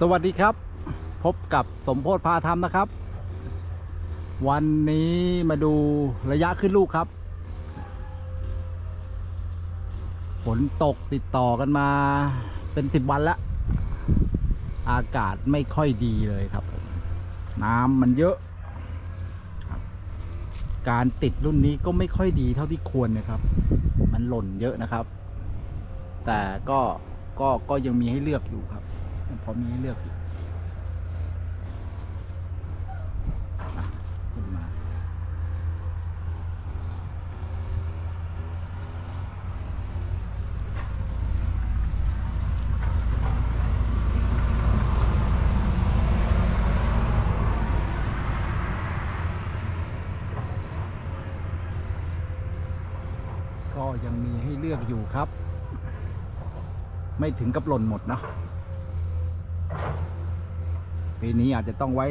สวัสดีครับ พบกับสมโพธพาธรรมนะครับ วันนี้มาดูระยะขึ้นลูกครับฝนตกติดต่อกันมาเป็นสิบวันแล้ว อากาศไม่ค่อยดีเลยครับ น้ำมันเยอะ การติดรุ่นนี้ก็ไม่ค่อยดีเท่าที่ควรนะครับ มันหล่นเยอะนะครับ แต่ก็ก็ก็ยังมีให้เลือกอยู่ครับ พอมีให้เลือกอยู่ขึ้นมา ก็ยังมีให้เลือกอยู่ครับ ไม่ถึงกับหล่นหมดนะ ปีนี้อาจจะต้องไว้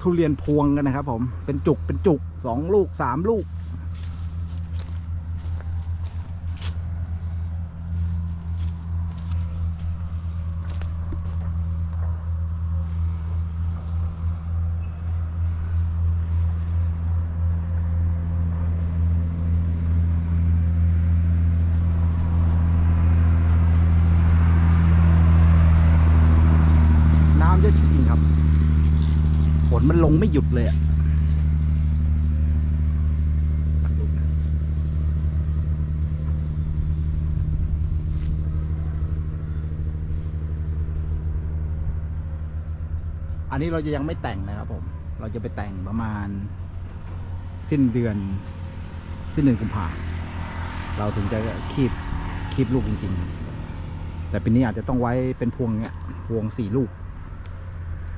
ทุเรียนพวงกันนะครับผมเป็นจุกเป็นจุกสองลูกสามลูก น้ำเยอะจริงๆครับ ฝ นมันลงไม่หยุดเลยอะอันนี้เราจะยังไม่แต่งนะครับผม เราจะไปแต่งประมาณ สิ้นเดือน สิ้นเดือนกุมภาเราถึงจะคีบคีบลูกจริง ๆ แต่ปีนี้อาจจะต้องไว้เป็นพวงเนี้ย พวงสี่ลูก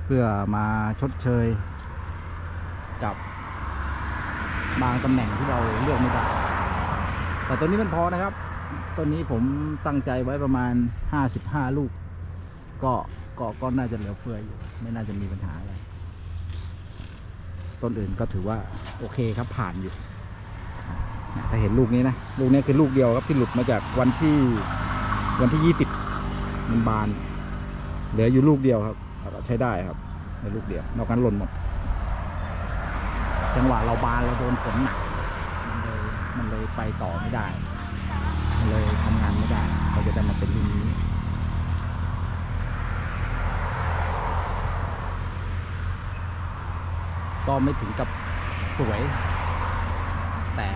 เพื่อมาชดเชยกับบางตำแหน่งที่เราเลือกไม่ได้ แต่ตัวนี้มันพอนะครับตัวนี้ผมตั้งใจไว้ประมาณ 55 ลูก ก็ก็ก็น่าจะเหลือเฟืออยู่ ไม่น่าจะมีปัญหาอะไรต้นอื่นก็ถือว่าโอเคครับผ่านอยู่นะถ้าเห็นลูกนี้นะ ลูกนี้คือลูกเดียวครับที่หลุดมาจากวันที่วันที่ 20 มันบาน เหลืออยู่ลูกเดียวครับ ใช้ได้ครับ ในลูกเดียวนอกนั้นหล่นหมด จังหวะเราบานเราโดนฝนหนักมันเลยมันเลยไปต่อไม่ได้ มันเลยทำงานไม่ได้เราจะได้มาเป็นรุ่นนี้ก็ไม่ถึงกับสวย แต่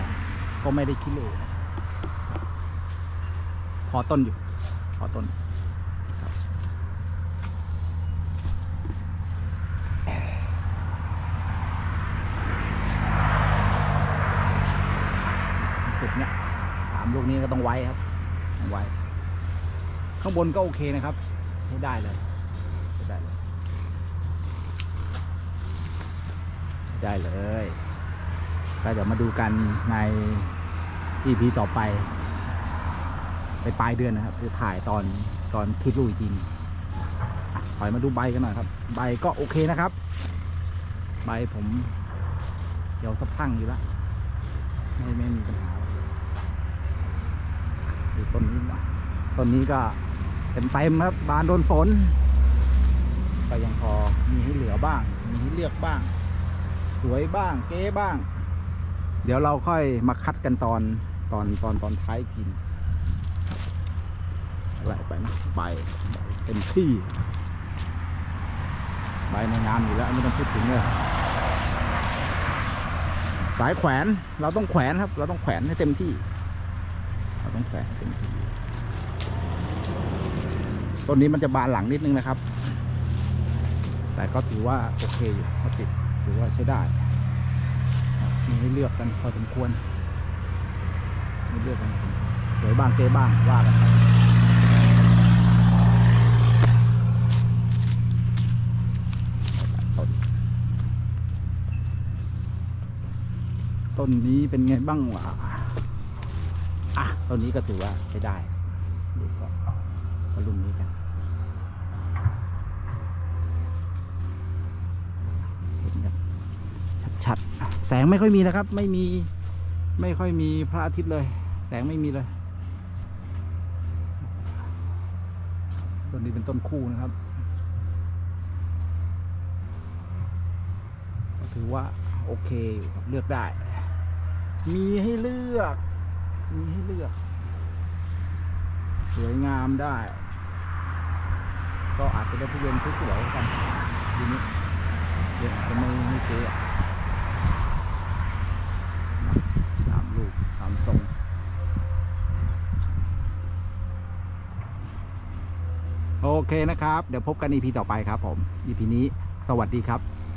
ก็ไม่ได้คิดเลยพอต้นอยู่ พอต้น จุดเนี้ยสามลูกนี้ก็ต้องไว้ครับต้องไว้ ข้างบนก็โอเคนะครับใช้ได้เลยใช้ได้เลยได้เลยก็เดี๋ยวมาดูกันใน EP ต่อไป ไปปลายเดือนนะครับ คือถ่ายตอนตอนคลิปลูกอีกทีนึงถอยมาดูใบกันหน่อยครับ ใบก็โอเคนะครับ ใบผมเดี๋ยวสะพังอยู่แล้วไม่ไม่มีปัญหา ต้นนี้น่อยต้นนี้ก็เต็มเต็มครับ บานโดนฝน ก็ยังพอมีให้เหลือบ้าง มีให้เลือกบ้าง สวยบ้าง เก๊บ้าง เดี๋ยวเราค่อยมาคัดกันตอนตอนตอนตอนท้ายกินอะไรไปนะใบใบเต็มที่ใบในงามอยู่แล้วไม่ต้องพูดถึงเลยสายแขวนเราต้องแขวนครับ เราต้องแขวนให้เต็มที่ ต้องแขวนให้เต็มที่ต้นนี้มันจะบานหลังนิดนึงนะครับ แต่ก็ถือว่าโอเคอยู่พอติดถือว่าใช้ได้ มีให้เลือกกันพอสมควรมีเลือกกันสวยบ้างเก๋บ้างว่ากันต้นนี้เป็นไงบ้างวะ ต้นนี้ก็ถือว่าใช้ได้ดูก่อนก็ลุ่นนี้กันเห็นแบบชัดๆแสงไม่ค่อยมีนะครับ ไม่มีไม่ค่อยมีพระอาทิตย์เลย แสงไม่มีเลยต้นนี้เป็นต้นคู่นะครับถือว่าโอเคเลือกได้ มีให้เลือก มีให้เลือก สวยงามได้ ก็อาจจะได้ทุเรียนสวยๆกันทีนี้เดี๋ยวจะไม่ไม่เก๊อะตามรูปตามทรงโอเคนะครับ เดี๋ยวพบกัน EP ต่อไปครับผม EP นี้สวัสดีครับ